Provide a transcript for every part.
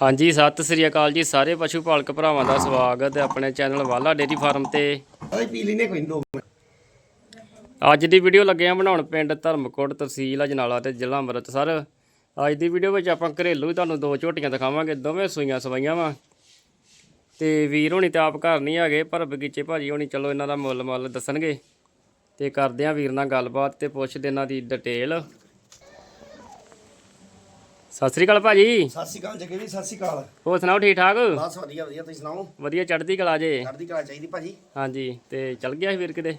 ਹਾਂਜੀ ਸਤਿ ਸ੍ਰੀ ਅਕਾਲ ਜੀ। ਸਾਰੇ ਪਸ਼ੂ ਪਾਲਕ ਭਰਾਵਾਂ ਦਾ ਸਵਾਗਤ ਹੈ ਆਪਣੇ ਚੈਨਲ ਵਾਲਾ ਡੇਰੀ ਫਾਰਮ ਤੇ। ਅੱਜ ਦੀ ਵੀਡੀਓ ਲੱਗੇ ਆ ਬਣਾਉਣ ਪਿੰਡ ਧਰਮਕੋਟ ਤਹਿਸੀਲ ਅਜਨਾਲਾ ਤੇ ਜ਼ਿਲ੍ਹਾ ਅੰਮ੍ਰਿਤਸਰ। ਅੱਜ ਦੀ ਵੀਡੀਓ ਵਿੱਚ ਆਪਾਂ ਘਰੇਲੂ ਹੀ ਤੁਹਾਨੂੰ ਦੋ ਝੋਟੀਆਂ ਦਿਖਾਵਾਂਗੇ। ਦੋਵੇਂ ਸੂਈਆਂ ਸਵਾਈਆਂ ਵਾ। ਤੇ ਵੀਰ ਹੋਣੀ ਤੇ ਆਪ ਘਰ ਨਹੀਂ ਹੈਗੇ ਪਰ ਬਗੀਚੇ ਭਾਜੀ ਹੋਣੀ ਚਲੋ ਇਹਨਾਂ ਦਾ ਮੁੱਲ ਮੁੱਲ ਦੱਸਣਗੇ। ਤੇ ਕਰਦੇ ਆ ਵੀਰ ਨਾਲ ਗੱਲਬਾਤ ਤੇ ਪੁੱਛਦੇ ਇਹਨਾਂ ਦੀ ਡਿਟੇਲ ਸਤਿ ਸ੍ਰੀ ਅਕਾਲ ਭਾਜੀ। ਸਤਿ ਸ਼੍ਰੀ ਅਕਾਲ ਜੱਗੇ ਵੀ ਸਤਿ ਸ਼੍ਰੀ ਅਕਾਲ। ਹੋਰ ਸੁਣਾਓ ਠੀਕ ਠਾਕ? ਬਸ ਵਧੀਆ ਵਧੀਆ ਤੁਸੀਂ ਸੁਣਾਓ? ਵਧੀਆ ਚੜ੍ਹਦੀ ਕਲਾ ਜੇ। ਚੜ੍ਹਦੀ ਕਲਾ ਚਾਹੀਦੀ ਭਾਜੀ। ਹਾਂਜੀ ਤੇ ਚੱਲ ਗਿਆ ਸੀ ਵੀਰ ਕਿਤੇ?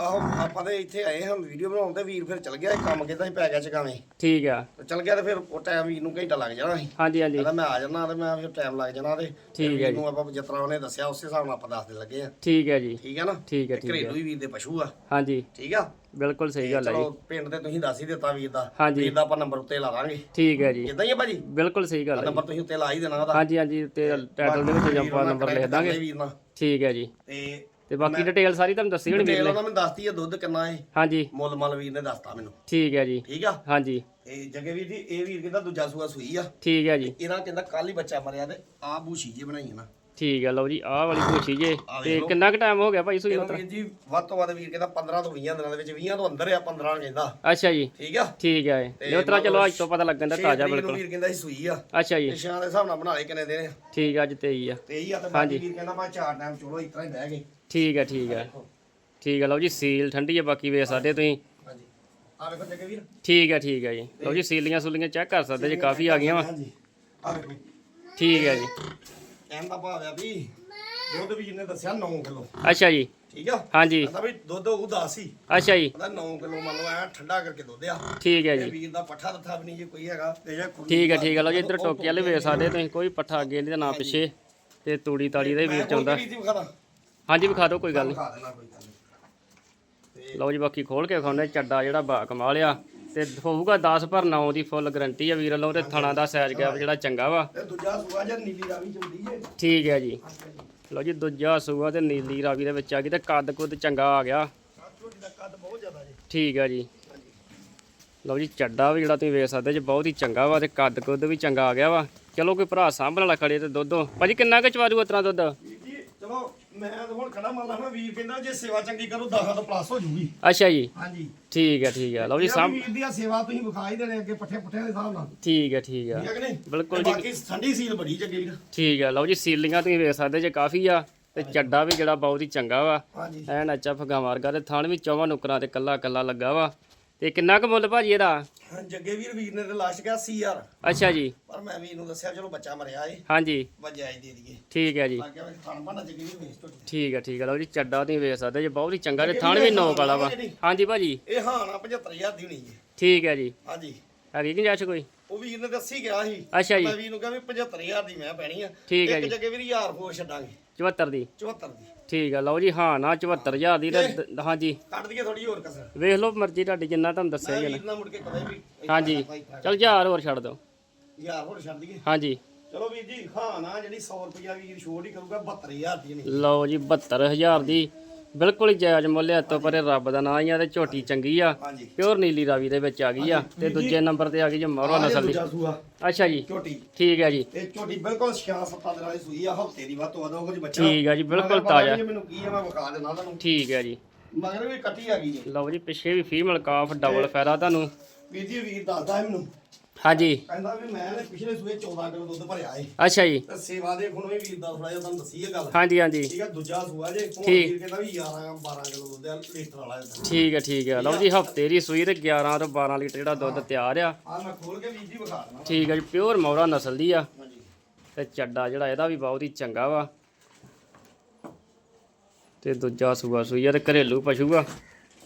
ਆਹੋ ਆਪਾਂ ਤੇ ਇੱਥੇ ਆਏ ਹਾਂ ਵੀਡੀਓ ਬਣਾਉਣ ਤੇ ਵੀਰ ਫਿਰ ਚਲ ਗਿਆ ਇਹ ਕੰਮ ਕਿਦਾਂ ਹੀ ਪੈ ਗਿਆ ਚਕਾਵੇਂ ਠੀਕ ਆ। ਤੇ ਚਲ ਗਿਆ ਤੇ ਫਿਰ ਉਹ ਟਾਈਮ ਵੀਰ ਨੂੰ ਘੰਟਾ ਲੱਗ ਜਾਣਾ ਸੀ। ਹਾਂਜੀ ਹਾਂਜੀ। ਕਹਿੰਦਾ ਮੈਂ ਆ ਜਾਣਾ ਤੇ ਮੈਂ ਫਿਰ ਟਾਈਮ ਲੱਗ ਜਾਣਾ ਤੇ ਠੀਕ ਹੈ ਵੀਰ ਜੀ। ਨੂੰ ਆਪਾਂ ਜਿਸ ਤਰ੍ਹਾਂ ਉਹਨੇ ਦੱਸਿਆ ਉਸੇ ਹਿਸਾਬ ਨਾਲ ਆਪਾਂ ਦੱਸਦੇ ਲੱਗੇ ਆ। ਠੀਕ ਹੈ ਜੀ। ਠੀਕ ਹੈ ਨਾ? ਠੀਕ ਹੈ ਤੇ ਠੀਕ ਘਰੇਲੂ ਹੈ ਹੀ ਵੀਰ ਦੇ ਪਸ਼ੂ ਆ। ਹਾਂਜੀ। ਠੀਕ ਆ? ਬਿਲਕੁਲ ਸਹੀ ਗੱਲ ਹੈ ਚਲੋ ਜੀ। ਪਿੰਡ ਤੇ ਤੁਸੀਂ ਦੱਸ ਹੀ ਦਿੱਤਾ ਵੀਰ ਦਾ। ਹਾਂਜੀ। ਵੀਰ ਦਾ ਆਪਾਂ ਨੰਬਰ ਉੱਤੇ ਲਾ ਦਾਂਗੇ। ਠੀਕ ਹੈ ਜੀ। ਇਦਾਂ ਹੀ ਆ ਭਾਜੀ? ਬਿਲਕੁਲ ਸਹੀ ਗੱਲ ਹੈ ਜੀ। ਨੰਬਰ ਤੁਸੀਂ ਉੱਤੇ ਲਾ ਹੀ ਦੇਣਾ ਉਹਦਾ। ਹਾਂਜੀ ਹਾਂਜੀ ਤੇ ਟਾਈਟਲ ਦੇ ਵਿੱਚ ਨਾਲ ਨੰਬਰ ਲਿਖ ਦਾਂਗੇ। ਵੀਰ ਨਾਲ। ਠੀਕ ਹੈ ਜੀ। ਤੇ ਤੇ ਬਾਕੀ ਡਿਟੇਲ ਸਾਰੀ ਤੁਹਾਨੂੰ ਦੱਸੀ ਹੋਣੀ ਵੀਰ ਡਿਟੇਲ ਨੇ। ਉਹਨਾਂ ਮੈਨੂੰ ਦੱਸਤੀ ਆ ਦੁੱਧ ਕਿੰਨਾ ਹੈ ਹਾਂਜੀ। ਮੁੱਲ ਮਲ ਵੀਰ ਨੇ ਦੱਸਤਾ ਮੈਨੂੰ। ਠੀਕ ਹੈ ਜੀ। ਠੀਕ ਆ? ਹਾਂਜੀ। ਇਹ ਜੱਗੇ ਵੀਰ ਜੀ ਇਹ ਵੀਰ ਕਹਿੰਦਾ ਦੂਜਾ ਸੂਆ ਸੂਈ ਆ। ਠੀਕ ਹੈ ਜੀ। ਇਹਦਾ ਕਹਿੰਦਾ ਕੱਲ ਹੀ ਬੱਚਾ ਮਰਿਆ ਤੇ ਆ ਬੂਸ਼ੀ ਜੇ ਬਣਾਈ ਹੈ ਨਾ। ਠੀਕ ਹੈ ਲਓ ਜੀ ਆਹ ਵਾਲੀ ਪੁੱਛੀ ਜੇ। ਤੇ। ਕਿੰਨਾ ਕੁ ਟਾਈਮ ਹੋ ਗਿਆ ਭਾਈ ਸੂਈ ਇਹਨੂੰ ਨੂੰ ਵੀਰ ਜੀ ਵੱਧ ਤੋਂ ਵੱਧ ਵੀਰ ਕਹਿੰਦਾ 15 ਤੋਂ 20 ਦਿਨਾਂ ਦੇ ਵਿੱਚ 20 ਤੋਂ ਅੰਦਰ ਆ 15 ਕਹਿੰਦਾ। ਅੱਛਾ ਜੀ। ਠੀਕ ਆ? ਠੀਕ ਹੈ ਤੇ ਲਿਓ ਤਰਾ ਚਲੋ ਅੱਜ ਤੋਂ ਪਤਾ ਲੱਗਣ ਦਾ ਤਾਜ਼ਾ ਬਿਲਕੁਲ। ਵੀਰ ਕਹਿੰਦਾ ਸੀ ਸੂਈ ਆ। ਅੱਛਾ ਜੀ। ਸ਼ਾਂ ਦੇ ਹਿਸਾਬ ਨਾਲ ਬਣਾ ਲਏ ਕਿੰਨੇ ਦਿਨ ਠੀਕ ਹੈ ਅੱਜ 23 ਆ। ਤੇ ਇਹ ਆ ਤੇ। ਬਾਕੀ ਵੀਰ ਕਹਿੰਦਾ ਮੈਂ ਚਾਰ ਟਾਈਮ ਚਲੋ ਇਸ ਤਰ੍ਹਾਂ ਹੀ ਬਹਿ ਗਏ। ਠੀਕ ਹੈ ਠੀਕ ਹੈ ਠੀਕ ਹੈ ਲਓ ਜੀ ਸੀਲ ਠੰਡੀ ਹੈ ਬਾਕੀ ਵੇਖ ਸਕਦੇ ਤੁਸੀਂ। ਹਾਂਜੀ। ਆ ਵੇਖੋ ਜੱਗੇ ਵੀਰ। ਠੀਕ ਹੈ ਠੀਕ ਹੈ ਜੀ। ਲਓ ਜੀ ਸੀਲੀਆਂ ਸੂਲੀਆਂ ਚੈੱਕ ਕਰ ਸਕਦੇ ਜੀ ਕਾਫੀ ਆ ਗਈਆਂ ਵਾ। ਆ ਠੀਕ ਹੈ ਜੀ। ਕਹਿਣ ਦਾ ਭਾਵ ਆ ਵੀ ਦੁੱਧ ਵੀਰ ਨੇ ਦੱਸਿਆ 9 ਕਿਲੋ। ਅੱਛਾ ਜੀ। ਠੀਕ ਆ? ਹਾਂਜੀ। ਕਹਿੰਦਾ ਵੀ ਦੁੱਧ ਉਹ 10 ਸੀ। ਅੱਛਾ ਜੀ। ਕਹਿੰਦਾ 9 ਕਿਲੋ ਮੰਨ ਲਓ ਐ ਠੰਡਾ ਕਰਕੇ ਦੁੱਧ ਆ। ਠੀਕ ਹੈ ਤੇ ਜੀ ਵੀਰ ਦਾ ਪੱਠਾ ਰੱਥਾ ਵੀ ਨਹੀਂ ਜੇ ਕੋਈ ਹੈਗਾ। ਤੇ ਜੇ ਕੋਈ ਠੀਕ ਹੈ ਠੀਕ ਹੈ। ਲਓ ਜੀ ਇੱਧਰ ਟੋਕੀ ਵਾਲੇ ਵੇਖ ਸਕਦੇ ਤੁਸੀਂ ਕੋਈ ਪੱਠਾ ਅੱਗੇ ਨਹੀਂ ਤੇ ਨਾ ਪਿੱਛੇ ਤੇ ਤੂੜੀ ਤਾੜੀ ਦੇ ਵੀਰ ਚਾਹੁੰਦਾ ਵੀਰ ਦੀ ਵਿਖਾਦਾ ਹਾਂਜੀ ਵਿਖਾ ਦਿਓ ਕੋਈ ਗੱਲ ਨਹੀਂ। ਵਿਖਾ ਦੇਣਾ ਕੋਈ ਗੱਲ ਨਹੀਂ। ਲਓ ਜੀ ਬਾਕੀ ਖੋਲ ਕੇ ਵਿਖਾਉਂਦੇ ਚੱਡਾ ਜਿਹੜਾ ਬਾ ਕਮਾਲ ਆ। ਤੇ ਹੋਊਗਾ 10 ਪਰ 9 ਦੀ ਫੁੱਲ ਗਾਰੰਟੀ ਆ ਵੀਰ ਵੱਲੋਂ ਤੇ ਥਣਾ ਦਾ ਸਾਈਜ਼ ਗੈਪ ਜਿਹੜਾ ਚੰਗਾ ਵਾ। ਤੇ ਦੂਜਾ ਸੂਆ ਜਾਂ ਨੀਲੀ ਰਾਵੀ ਚੁੰਦੀ ਏ? ਠੀਕ ਹੈ ਜੀ। ਲਓ ਜੀ ਦੂਜਾ ਸੂਆ ਤੇ ਨੀਲੀ ਰਾਵੀ ਦੇ ਵਿੱਚ ਆ ਗਈ ਤੇ ਕੱਦ ਕੁੱਦ ਚੰਗਾ ਆ ਗਿਆ। ਠੀਕ ਹੈ ਜੀ। ਲਓ ਜੀ ਚੱਡਾ ਵੀ ਜਿਹੜਾ ਤੁਸੀਂ ਵੇਖ ਸਕਦੇ ਜੀ ਬਹੁਤ ਹੀ ਚੰਗਾ ਵਾ ਤੇ ਕੱਦ ਕੁੱਦ ਵੀ ਚੰਗਾ ਆ ਗਿਆ ਵਾ। ਚਲੋ ਕੋਈ ਭਰਾ ਸਾਂਭਣ ਵਾਲਾ ਖੜੇ ਤੇ ਦੁੱਧੋਂ ਭਾਜੀ ਕਿੰਨਾ ਕੁ ਚਵਾਜੂ ਉਤਰਾ ਦੁੱਧ? ਚਲੋ ਮੈਂ ਤਾਂ ਹੁਣ ਖੜਾ ਮੰਨ ਲਾ ਵੀਰ ਕਹਿੰਦਾ ਜੇ ਸੇਵਾ ਚੰਗੀ ਕਰੋ 10 ਤੋਂ ਪਲੱਸ ਹੋ ਜੂਗੀ ਅੱਛਾ ਜੀ। ਹਾਂਜੀ। ਠੀਕ ਹੈ ਠੀਕ ਹੈ ਲਓ ਜੀ ਸਾਂਭ ਵੀਰ ਦੀ ਆ ਸੇਵਾ ਤੁਸੀਂ ਵਿਖਾ ਹੀ ਦੇਣੇ ਅੱਗੇ ਪੱਠੇ ਪੁੱਠਿਆਂ ਦੇ ਹਿਸਾਬ ਨਾਲ। ਠੀਕ ਹੈ ਠੀਕ ਹੈ ਠੀਕ ਹੈ ਕਿ ਨਹੀਂ? ਬਿਲਕੁਲ ਤੇ ਜੀ। ਬਾਕੀ ਠੰਡੀ ਸੀਲ ਬੜੀ ਚੰਗੀ ਵੀਰ। ਠੀਕ ਹੈ ਲਓ ਜੀ ਸੀਲੀਆਂ ਤੁਸੀਂ ਵੇਖ ਸਕਦੇ ਜੇ ਕਾਫੀ ਆ ਤੇ ਚੱਡਾ ਵੀ ਜਿਹੜਾ ਬਹੁਤ ਹੀ ਚੰਗਾ ਵਾ। ਐਨ ਅੱਛਾ ਫਗਾ ਮਾਰਗਾ ਤੇ ਥਣ ਵੀ ਚੌਵਾਂ ਨੁਕਰਾਂ ਤੇ ਕੱਲਾ ਕੱਲਾ ਲੱਗਾ ਵਾ। ਤੇ ਕਿੰਨਾ ਕੁ ਮੁੱਲ ਭਾਜੀ ਇਹਦਾ? ਜੱਗੇ ਵੀਰ ਵੀਰ ਨੇ ਤੇ ਲਾਸ਼ ਗਿਆ 80000 ਅੱਛਾ ਜੀ। ਪਰ ਮੈਂ ਵੀਰ ਨੂੰ ਦੱਸਿਆ ਚਲੋ ਬੱਚਾ ਮਰਿਆ ਏ। ਹਾਂਜੀ। ਵਜਾਈ ਦੇ ਦਈਏ। ਠੀਕ ਹੈ ਜੀ। ਥਣ ਜੱਗੇ ਵੀਰ ਵੇਚ ਠੀਕ ਹੈ ਠੀਕ ਹੈ। ਲਓ ਜੀ ਚੱਡਾ ਤੁਸੀਂ ਵੇਖ ਸਕਦੇ ਜੇ ਬਹੁਤ ਹੀ ਚੰਗਾ ਤੇ ਥਣ ਵੀ ਨੋਕ ਵਾਲਾ ਵਾ। ਹਾਂਜੀ ਭਾਜੀ। ਇਹ ਹਾਂ ਨਾ 75000 ਦੀ ਹੋਣੀ ਜੀ ਠੀਕ ਹੈ ਜੀ। ਹਾਂਜੀ। ਹੈਗੀ ਗੁੰਜਾਇਸ਼ ਕੋਈ? ਉਹ ਵੀਰ ਨੇ ਦੱਸੀ ਗਿਆ ਸੀ। ਅੱਛਾ ਜੀ। ਮੈਂ ਵੀਰ ਨੂੰ ਕਿਹਾ ਵੀ 75000 ਦੀ ਮੈਂ ਪੈਣੀ ਆ। ਠੀਕ ਹੈ ਇੱਕ ਜੀ। ਜੱਗੇ ਵੀਰ ਯਾਰ ਹੋਰ ਛੱਡਾਂਗੇ। 74 ਦੀ? 74 ਦੀ। ਠੀਕ ਹੈ ਲਓ ਜੀ ਹਾਂ ਨਾ 74000 ਦੀ ਤੇ ਦ- ਹਾਂਜੀ ਕੱਢ ਦਈਏ ਥੋੜੀ ਹੋਰ ਕਸਰ। ਵੇਖ ਲਓ ਮਰਜ਼ੀ ਤੁਹਾਡੀ ਜਿੰਨਾ ਤੁਹਾਨੂੰ ਦੱਸਿਆ ਜੀ ਵੀਰ ਨਾਲ ਮੁੜ ਕੇ ਕਦੇ ਵੀ ਹਾਂਜੀ ਚਲ ਹਜ਼ਾਰ ਹੋਰ ਛੱਡ ਦਿਓ। ਯਾਰ ਹੋਰ ਛੱਡ ਦਈਏ। ਹਾਂਜੀ ਚਲੋ ਵੀਰ ਜੀ ਹਾਂ ਨਾ ਜਿਹੜੀ 100 ਰੁਪਿਆ ਵੀਰ ਛੋੜ ਹੀ ਕਰੂਗਾ 72000 ਦੀ ਨਹੀਂ। ਲਓ ਜੀ 72000 ਦੀ। ਬਿਲਕੁਲ ਹੀ ਜਾਇਜ਼ ਮੁੱਲ ਹੈ ਤੋਂ ਪਰੇ ਰੱਬ ਦਾ ਨਾਂ ਹੀ ਆ ਤੇ ਝੋਟੀ ਚੰਗੀ ਆ ਹਾਂਜੀ। ਪਿਓਰ ਨੀਲੀ ਰਾਵੀ ਦੇ ਵਿੱਚ ਆ ਗਈ ਆ ਤੇ ਦੂਜੇ ਨੰਬਰ ਤੇ ਆ ਗਈ ਜੀ ਆਹ ਜੇ ਨਸਲ ਦੀ। ਦੂਜਾ ਸੂਆ। ਅੱਛਾ ਜੀ। ਝੋਟੀ। ਠੀਕ ਹੈ ਜੀ। ਇਹ ਝੋਟੀ ਬਿਲਕੁਲ 6-7 ਦਿਨਾਂ ਦੀ ਸੂਈ ਆ ਹਫ਼ਤੇ ਦੀ ਵੱਧ ਤੋਂ ਵੱਧ ਉਹ ਕੁਝ ਬੱਚਾ। ਠੀਕ ਹੈ ਜੀ ਬਿਲਕੁਲ ਮਗਰ ਪਤਾ ਤਾਜ਼ਾ। ਨਹੀਂ ਮੈਨੂੰ ਕੀ ਆ ਮੈਂ ਵਿਖਾ ਦੇਣਾ ਤੁਹਾਨੂੰ। ਠੀਕ ਹੈ ਜੀ। ਮਗਰ ਵੀ ਕੱਟੀ ਆ ਗਈ ਜੀ। ਲਓ ਜੀ ਪਿੱਛੇ ਵੀ ਫੀਮੇਲ ਕਾਫ ਡਬਲ ਫਾਇਦਾ ਤੁਹਾਨੂੰ। ਵੀਰ ਜੀ ਵੀਰ ਦੱਸਦਾ ਹੈ ਮੈਨੂੰ। ਹਾਂਜੀ। ਕਹਿੰਦਾ ਵੀ ਮੈਂ ਨੇ ਪਿਛਲੇ ਸੂਏ 14 ਕਿਲੋ ਦੁੱਧ ਭਰਿਆ ਏ। ਅੱਛਾ ਜੀ। ਤੇ ਸੇਵਾ ਦੇ ਖੁਣੋਂ ਵੀ ਵੀਰ ਦਾ ਥੋੜਾ ਜਿਹਾ ਤੁਹਾਨੂੰ ਦੱਸੀ ਇਹ ਗੱਲ। ਹਾਂਜੀ ਹਾਂਜੀ। ਠੀਕ ਆ ਦੂਜਾ ਸੂਆ ਜੇ ਹੁਣ ਠੀਕ। ਵੀਰ ਕਹਿੰਦਾ ਵੀ 11 12 ਕਿਲੋ ਦੁੱਧ ਆ ਲੀਟਰ ਵਾਲਾ ਇਹਦਾ। ਠੀਕ ਹੈ ਠੀਕ ਹੈ ਲਓ ਜੀ ਹਫ਼ਤੇ ਦੀ ਸੂਈ ਤੇ 11 ਤੋਂ 12 ਲੀਟਰ ਜਿਹੜਾ ਦੁੱਧ ਤਿਆਰ ਆ। ਆ ਮੈਂ ਖੋਲ ਕੇ ਵੀਰ ਜੀ ਵਿਖਾ ਦੇਣਾ ਠੀਕ ਹੈ ਜੀ ਪਿਓਰ ਮੌਰਾ ਨਸਲ ਦੀ ਆ। ਹਾਂਜੀ। ਤੇ ਚੱਡਾ ਜਿਹੜਾ ਇਹਦਾ ਵੀ ਬਹੁਤ ਹੀ ਚੰਗਾ ਵਾ। ਤੇ ਦੂਜਾ ਸੂਆ ਸੂਈ ਆ ਤੇ ਘਰੇਲੂ ਪਸ਼ੂ ਆ।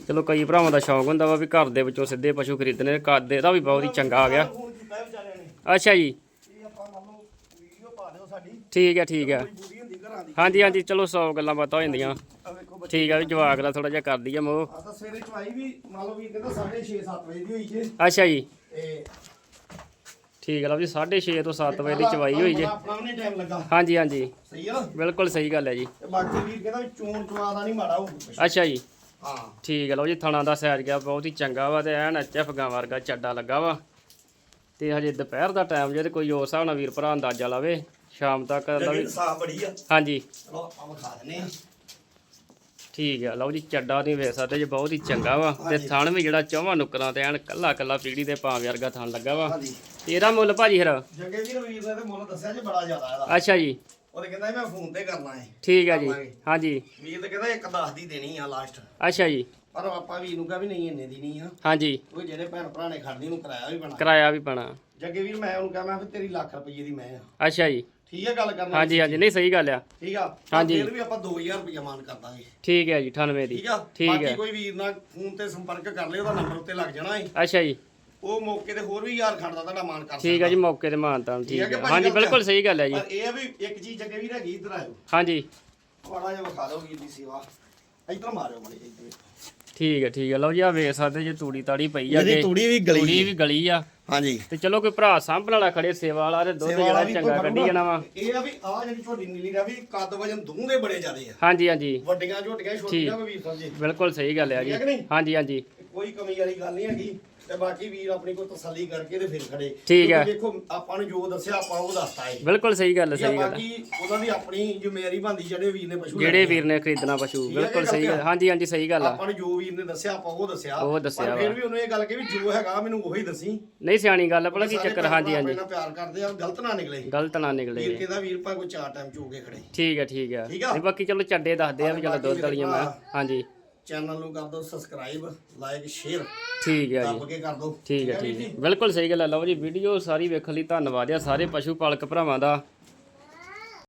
ਚਲੋ ਕਈ ਭਰਾਵਾਂ ਦਾ ਸ਼ੌਂਕ ਹੁੰਦਾ ਵਾ ਵੀ ਘਰ ਦੇ ਵਿੱਚੋਂ ਸਿੱਧੇ ਪਸ਼ੂ ਖਰੀਦਣੇ ਕੱਦ ਇਹਦਾ ਵੀ ਬਹੁਤ ਹੀ ਚੰਗਾ ਆ ਗਿਆ। ਫੋਨ ਕੀਤਾ ਵਿਚਾਰਿਆਂ ਨੇ ਅੱਛਾ ਜੀ। ਇਹ ਆਪਾਂ ਮੰਨ ਲਓ ਵੀਡੀਓ ਪਾ ਦਿਓ ਸਾਡੀ ਠੀਕ ਹੈ ਠੀਕ ਹੈ ਕੋਈ ਪੂਰੀ ਹੁੰਦੀ ਘਰਾਂ ਦੀ ਹਾਂਜੀ ਹਾਂਜੀ ਚਲੋ 100 ਗੱਲਾਂ ਬਾਤਾਂ ਹੋ ਜਾਂਦੀਆਂ। ਆ ਵੇਖੋ ਬੱਚੇ ਠੀਕ ਆ ਵੀ ਜਵਾਕ ਦਾ ਥੋੜਾ ਜਿਹਾ ਕਰ ਦਈਏ ਮੋਹ। ਆ ਤਾਂ ਸਵੇਰੇ ਚਵਾਈ ਵੀ ਮੰਨ ਲਓ ਵੀਰ ਕਹਿੰਦਾ 6:30 7 ਵਜੇ ਦੀ ਹੋਈ ਜੇ। ਅੱਛਾ ਜੀ। ਤੇ ਠੀਕ ਹੈ ਲਓ ਜੀ 6:30 ਤੋਂ 7 ਵਜੇ ਦੀ ਚਵਾਈ ਹੋਈ ਜੇ। ਆਪਣਾ ਵੀ ਨਹੀਂ ਟਾਈਮ ਲੱਗਾ। ਹਾਂਜੀ ਹਾਂਜੀ। ਸਹੀ ਆ। ਨਾ ਬਿਲਕੁਲ ਸਹੀ ਗੱਲ ਹੈ ਜੀ। ਤੇ ਬਾਕੀ ਵੀਰ ਕਹਿੰਦਾ ਵੀ ਚੂਣ ਚਵਾ ਦਾ ਨਹੀਂ ਮਾੜਾ ਹੋਊ। ਅੱਛਾ ਜੀ। ਹਾਂ। ਠੀਕ ਹੈ ਲਓ ਜੀ ਥਣਾ ਦਾ ਸਾਈਜ਼ ਗਿਆ ਬਹੁਤ ਹੀ ਚੰਗਾ ਵਾ ਤੇ ਐਨ ਐਚਐਫ ਗਾਂ ਵਰਗਾ ਚੱਡਾ ਲੱਗਾ ਵਾ। ਤੇ ਹਜੇ ਦੁਪਹਿਰ ਦਾ ਟਾਈਮ ਜੇ ਤੇ ਕੋਈ ਉਸ ਹਿਸਾਬ ਨਾਲ ਵੀਰ ਭਰਾ ਅੰਦਾਜ਼ਾ ਲਾਵੇ ਸ਼ਾਮ ਤੱਕ ਦਾ ਵੀ ਸਾਫ਼ ਬੜੀ ਆ। ਹਾਂਜੀ। ਚਲੋ ਆਪਾਂ ਵਿਖਾ ਦਿੰਨੇ ਆ ਠੀਕ ਆ ਲਓ ਜੀ ਚੱਡਾ ਨਹੀਂ ਵੇਖ ਸਕਦੇ ਜੇ ਬਹੁਤ ਹੀ ਚੰਗਾ ਵਾ ਤੇ। ਥਣ ਵੀ ਜਿਹੜਾ ਚੌਵਾਂ ਨੁਕਰਾਂ ਤੇ ਐਨ ਕੱਲਾ ਕੱਲਾ ਪੀੜੀ ਦੇ ਭਾਂ ਵਰਗਾ ਥਣ ਲੱਗਾ ਵਾ। ਹਾਂਜੀ। ਤੇ ਇਹਦਾ ਮੁੱਲ ਭਾਜੀ ਫਿਰ? ਜੱਗੇ ਵੀਰ ਵੀਰ ਤੇ ਮੁੱਲ ਦੱਸਿਆ ਜੀ ਬੜਾ ਜ਼ਿਆਦਾ ਇਹਦਾ। ਅੱਛਾ ਜੀ। ਉਹਨੇ ਕਹਿੰਦਾ ਸੀ ਮੈਂ ਫੋਨ ਤੇ ਕਰਨਾ ਹੈ ਠੀਕ ਆ ਜੀ। ਕਰਾਂਗੇ। ਹਾਂਜੀ। ਵੀਰ ਤੇ ਕਹਿੰਦਾ ਇੱਕ 10 ਦੀ ਦੇਣੀ ਆ ਲਾਸਟ ਅੱਛਾ ਜੀ। ਪਰ ਆਪਾਂ ਵੀਰ ਨੂੰ ਕਹਾਂ ਵੀ ਨਹੀਂ ਇੰਨੇ ਦੀ ਨਹੀਂ ਆ। ਹਾਂਜੀ। ਉਹ ਜਿਹੜੇ ਭੈਣ ਭਰਾ ਨੇ ਖੜਨੀ ਨੂੰ ਕਿਰਾਇਆ ਵੀ ਬਣਾ ਕਿਰਾਇਆ ਵੀ ਪੈਣਾ। ਜੱਗੇ ਵੀਰ ਮੈਂ ਉਹਨੂੰ ਕਹਾਂ ਮੈਂ ਫਿਰ ਤੇਰੀ ਲੱਖ ਰੁਪਏ ਦੀ ਮੈਂ ਆ। ਅੱਛਾ ਜੀ। ਠੀਕ ਹੈ ਗੱਲ ਕਰਨਾ ਹਾਂਜੀ ਹਾਂਜੀ। ਨਹੀਂ ਸਹੀ ਗੱਲ ਆ। ਠੀਕ ਆ। ਪਰ ਹਾਂਜੀ। ਫਿਰ ਵੀ ਆਪਾਂ 2000 ਰੁਪਏ ਮਾਨ ਕਰ ਦਾਂਗੇ ਠੀਕ ਹੈ ਜੀ 98 ਦੀ। ਠੀਕ ਆ। ਠੀਕ ਬਾਕੀ ਹੈ ਕੋਈ ਵੀਰ ਨਾਲ ਫੋਨ ਤੇ ਸੰਪਰਕ ਕਰ ਲਿਓ ਉਹਦਾ ਨੰਬਰ ਉੱਤੇ ਲੱਗ ਜਾਣਾ ਹੈ ਅੱਛਾ ਜੀ। ਉਹ ਮੌਕੇ ਤੇ ਹੋਰ ਵੀ ਯਾਰ ਖੜਦਾ ਤੁਹਾਡਾ ਮਾਨ ਕਰ ਠੀਕ ਹੈ ਜੀ ਮੌਕੇ ਤੇ ਮਾਨਤਾ ਠੀਕ ਠੀਕ ਹੈ ਹਾਂਜੀ ਗੱਲ ਬਿਲਕੁਲ ਸਹੀ ਗੱਲ ਹੈ ਜੀ। ਪਰ ਇਹ ਆ ਵੀ ਇੱਕ ਚੀਜ਼ ਜੱਗੇ ਵੀਰ ਹੈਗੀ ਇੱਧਰ ਆਇਓ ਹਾਂਜੀ। ਮਾੜਾ ਜਿਹਾ ਵਿਖਾ ਦਿਓ ਵੀਰ ਦੀ ਸੇਵਾ। ਇੱਧਰ ਮਾਰਿਓ ਮੜੀ ਇੱਧਰ ਠੀਕ ਹੈ ਠੀਕ ਹੈ ਲਓ ਜੀ ਆ ਵੇਖ ਸਕਦੇ ਜੇ ਤੂੜੀ ਤਾੜੀ ਪਈ ਆ ਜੇ। ਤੂੜੀ ਵੀ ਤੂੜੀ ਗਲੀ ਵੀ ਗਲੀ ਆ। ਹਾਂਜੀ। ਤੇ ਚਲੋ ਕੋਈ ਭਰਾ ਸਾਂਭਣ ਵਾਲਾ ਖੜੇ ਸੇਵਾ ਵਾਲਾ ਤੇ ਦੁੱਧ ਜਿਹੜਾ ਵੀ ਚੰਗਾ ਕੱਢੀ ਜਾਣਾ ਵਾ। ਇਹ ਆ ਵੀ ਆ ਜਿਹੜੀ ਝੋਟੀ ਨੀਲੀ ਦਾ ਵੀ ਕੱਦ ਵਜਨ ਦੋਵੇਂ ਦੇ ਬੜੇ ਜ਼ਿਆਦੇ ਆ। ਹਾਂਜੀ ਹਾਂਜੀ। ਵੱਡੀਆਂ ਝੋਟੀਆਂ ਛੋਟੀਆਂ ਵੀ ਵੀਰ ਸਮਝੇ ਬਿਲਕੁਲ ਸਹੀ ਗੱਲ ਹੈ ਜੀ? ਹਾਂਜੀ ਹਾਂਜੀ। ਕੋਈ ਕਮੀ ਵਾਲੀ ਗੱਲ ਨਹੀਂ ਹੈਗੀ ਤੇ ਬਾਕੀ ਵੀਰ ਆਪਣੀ ਕੋਈ ਤਸੱਲੀ ਕਰਕੇ ਤੇ ਫਿਰ ਖੜੇ। ਠੀਕ ਹੈ। ਕਿਉਂਕਿ ਦੇਖੋ ਆਪਾਂ ਨੂੰ ਜੋ ਦੱਸਿਆ ਆਪਾਂ ਉਹ ਦੱਸਤਾ ਹੈ ਬਿਲਕੁਲ ਸਹੀ ਗੱਲ ਸਹੀ ਗੱਲ ਹੈ। ਬਾਕੀ ਉਹਨਾਂ ਦੀ ਆਪਣੀ ਜ਼ਿੰਮੇਵਾਰੀ ਬਣਦੀ ਜਿਹੜੇ ਵੀਰ ਨੇ ਪਸ਼ੂ ਜਿਹੜੇ ਲੈਣੇ। ਵੀਰ ਨੇ ਖਰੀਦਣਾ ਪਸ਼ੂ ਠੀਕ ਹੈ ਬਿਲਕੁਲ ਕਿ ਸਹੀ ਗੱਲ ਹਾਂਜੀ ਹਾਂਜੀ ਸਹੀ ਗੱਲ ਆ ਆਪਾਂ ਨੂੰ ਜੋ ਵੀਰ ਨੇ ਦੱਸਿਆ ਆਪਾਂ ਉਹ ਦੱਸਿਆ। ਉਹ ਦੱਸਿਆ ਫਿਰ ਵਾ। ਵੀ ਉਹਨੇ ਇਹ ਗੱਲ ਕਿ ਵੀ ਜੋ ਹੈਗਾ ਮੈਨੂੰ ਉਹੀ ਦੱਸੀ। ਨਹੀਂ ਸਿਆਣੀ ਗੱਲ ਆ, ਭਲਾ ਕੀ ਸਾਰੇ ਚੱਕਰ ਭੈਣ ਹਾਂਜੀ ਭਰਾ ਹਾਂਜੀ। ਆਪਣੇ ਨਾਲ ਪਿਆਰ ਕਰਦੇ ਆ ਗਲਤ ਨਾ ਨਿਕਲੇ। ਗਲਤ ਨਾ ਨਿਕਲੇ। ਵੀਰ ਕਹਿੰਦਾ ਵੀਰ ਭਾਵੇਂ ਕੋਈ ਚਾਰ ਟਾਈਮ ਚੋ ਕੇ ਖੜੇ। ਠੀਕ ਹੈ ਠੀਕ ਹੈ। ਠੀਕ ਆ। ਨਹੀਂ ਬਾਕੀ ਚਲੋ ਚੱਡੇ ਦੱਸਦੇ ਆ ਵੀ ਚਲੋ ਦੁੱਧ ਵਾਲੀਆਂ ਮੈਂ। ਹਾਂਜੀ। ਚੈਨਲ ਨੂੰ ਕਰ ਦਿਓ ਸਬਸਕ੍ਰਾਈਬ ਲਾਈਕ ਸ਼ੇਅਰ ਠੀਕ ਹੈ ਜੀ। ਦੱਬ ਕੇ ਕਰ ਦਿਓ। ਠੀਕ ਹੈ ਠੀਕ? ਹੈ ਬਿਲਕੁਲ ਸਹੀ ਗੱਲ ਹੈ। ਲਓ ਜੀ ਵੀਡੀਓ ਸਾਰੀ ਵੇਖਣ ਲਈ ਧੰਨਵਾਦ ਆ। ਸਾਰੇ ਪਸ਼ੂ ਪਾਲਕ ਭਰਾਵਾਂ ਦਾ।